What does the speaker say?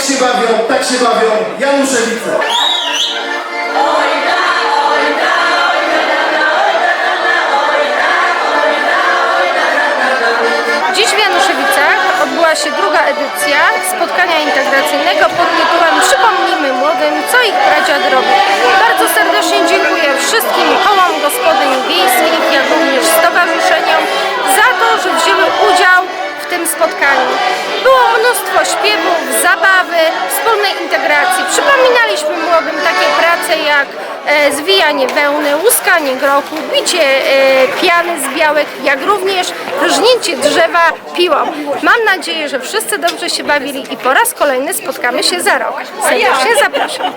się bawią Januszewice. Dziś w Januszewicach odbyła się druga edycja spotkania integracyjnego pod mnóstwo śpiewów, zabawy, wspólnej integracji. Przypominaliśmy młodym takie prace jak e, zwijanie wełny, łuskanie grochu, bicie e, piany z białek, jak również rżnięcie drzewa piłą. Mam nadzieję, że wszyscy dobrze się bawili i po raz kolejny spotkamy się za rok. Serdecznie zapraszam.